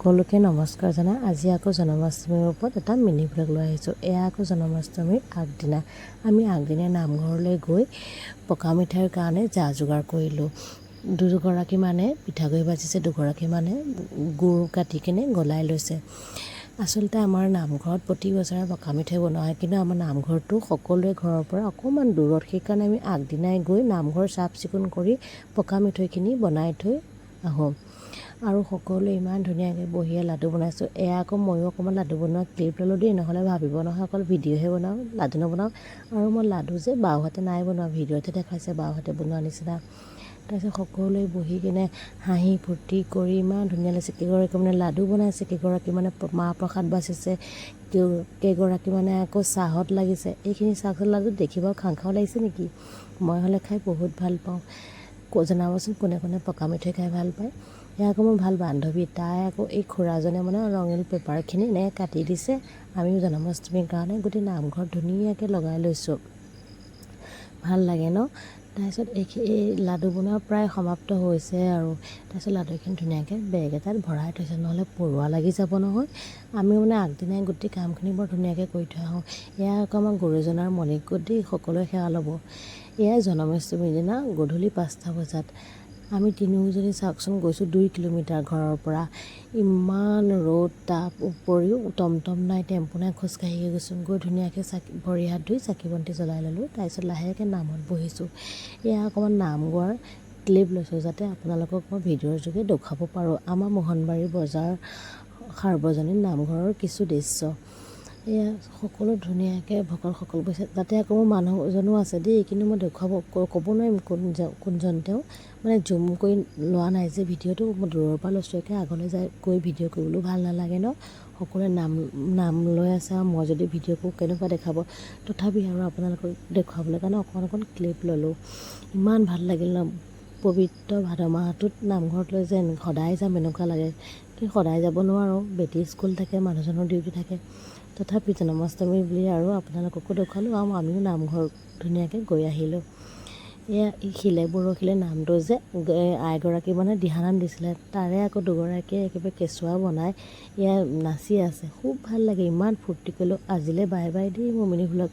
সকলোকে নমস্কাৰ জনাই। আজি আকৌ জন্মাষ্টমীৰ ওপৰত এটা মিনি ব্লগ লৈ আহিছোঁ। এয়া আকৌ জন্মাষ্টমীৰ আগদিনা। আমি আগদিনা নামঘৰলৈ গৈ পকা মিঠাইৰ কাৰণে যা যোগাৰ কৰিলোঁ। দুগৰাকী মানে পিঠাগুড়ি ভাজিছে দুগৰাকী মানে গুৰ কাটি কিনে গলাই লৈছে। আচলতে আমাৰ নামঘৰত প্ৰতি বছৰে পকা মিঠৈ বনোৱা হয় কিন্তু আমাৰ নামঘৰটো সকলোৱে ঘৰৰ পৰা অকণমান দূৰত। সেইকাৰণে আমি আগদিনাই গৈ নামঘৰ চাফ চিকুণ কৰি পকা মিঠৈখিনি বনাই থৈ আহোঁ। আৰু সকলোৱে ইমান ধুনীয়াকৈ বহিয়ে লাডু বনাইছোঁ। এয়া আকৌ ময়ো অকণমান লাডু বনোৱা ক্লিপ ল'লোঁ দেই নহ'লে ভাবিব নহয় অকল ভিডিঅ'হে বনাওঁ লাডু নবনাওঁ। আৰু মই লাডু যে বাওহাতে নাই বনোৱা ভিডিঅ'তে দেখাইছে বাওহাতে বনোৱা নিচিনা। তাৰপিছত সকলোৱে বহি কিনে হাঁহি ফূৰ্তি কৰি ইমান ধুনীয়া লাগিছে। কেইগৰাকী মানে লাডু বনাইছে কেইগৰাকী মানে মাহ প্ৰসাদ বাচিছে কেই- কেইগৰাকী মানে আকৌ চাহত লাগিছে। এইখিনি চাহ লাডু দেখিব খাওঁ খাওঁ লাগিছে নেকি? মই হ'লে খাই বহুত ভাল পাওঁ। জনাবচোন কোনে কোনে পকা মিঠৈ খাই ভাল পায়। এয়া আকৌ মোৰ ভাল বান্ধৱী তাই আকৌ এই খুৰাজনে মানে ৰঙীন পেপাৰখিনি এনেকৈ কাটি দিছে। আমিও জন্মাষ্টমীৰ কাৰণে গোটেই নামঘৰত ধুনীয়াকৈ লগাই লৈছোঁ। ভাল লাগে ন? তাৰপিছত এইখি- এই লাডু বনোৱা প্ৰায় সমাপ্ত হৈছে আৰু তাৰপিছত লাডুখিনি ধুনীয়াকৈ বেগ এটাত ভৰাই থৈছে নহ'লে পৰুৱা লাগি যাব নহয়। আমি মানে আগদিনাই গোটেই কামখিনি বৰ ধুনীয়াকৈ কৰি থৈ আহোঁ। এয়া আকৌ আমাৰ গুৰুজনাৰ মণিকূট দেই সকলোৱে সেৱা ল'ব। এয়াই জন্মাষ্টমীৰ দিনা গধূলি পাঁচটা বজাত। আমি তিনিওজনী চাওকচোন গৈছোঁ দুই কিলোমিটাৰ ঘৰৰ পৰা। ইমান ৰ'দ তাপ উপৰিও টমটম নাই টেম্পু নাই খোজকাঢ়ি গৈছোঁ। গৈ ধুনীয়াকৈ চাকি ভৰি হাত ধুই চাকি বন্তি জ্বলাই ল'লোঁ। তাৰপিছত লাহেকৈ নামত বহিছোঁ। এয়া অকণমান নাম গোৱাৰ ক্লিপ লৈছোঁ যাতে আপোনালোকক মই ভিডিঅ'ৰ যোগে দেখুৱাব পাৰোঁ। আমাৰ মোহনবাৰী বজাৰ সাৰ্বজনীন নামঘৰৰ কিছু দৃশ্য। এয়া সকলো ধুনীয়াকৈ ভকতসকল বহিছে তাতে আকৌ মোৰ মানুহ এজনো আছে দেই কিন্তু মই দেখুৱাব ক- ক'ব নোৱাৰিম কোন কোনজন তেওঁ। মানে জুম কৰি লোৱা নাই যে ভিডিঅ'টো মই দূৰৰ পৰা লৈছোঁ একে আগলৈ যাই গৈ ভিডিঅ' কৰিবলৈও ভাল নালাগে ন। সকলোৱে নাম নাম লৈ আছে আৰু মই যদি ভিডিঅ' কৰোঁ কেনেকুৱা দেখাব। তথাপি আৰু আপোনালোকক দেখুৱাবলৈ কাৰণে অকণ অকণ ক্লিপ ল'লোঁ। ইমান ভাল লাগিল ন। পবিত্ৰ ভাদ মাহটোত নামঘৰলৈ যেন সদায় যাম এনেকুৱা লাগে। কিন্তু সদায় যাব নোৱাৰোঁ। বেটী স্কুল থাকে মানুহজনৰ ডিউটি থাকে। তথাপি জন্মাষ্টমী বুলি আৰু আপোনালোককো দেখুৱালোঁ আৰু আমিও নামঘৰ ধুনীয়াকৈ গৈ আহিলোঁ। এয়া শিলে বৰশীলে নামটো যে আইগৰাকী মানে দিহানাম দিছিলে। তাৰে আকৌ দুগৰাকীয়ে একেবাৰে কেঁচুৱা বনাই এয়া নাচি আছে। খুব ভাল লাগে ইমান ফূৰ্তি কৰিলোঁ। আজিলৈ বাই বাই দেই মোৰ মিনি ভ্লগ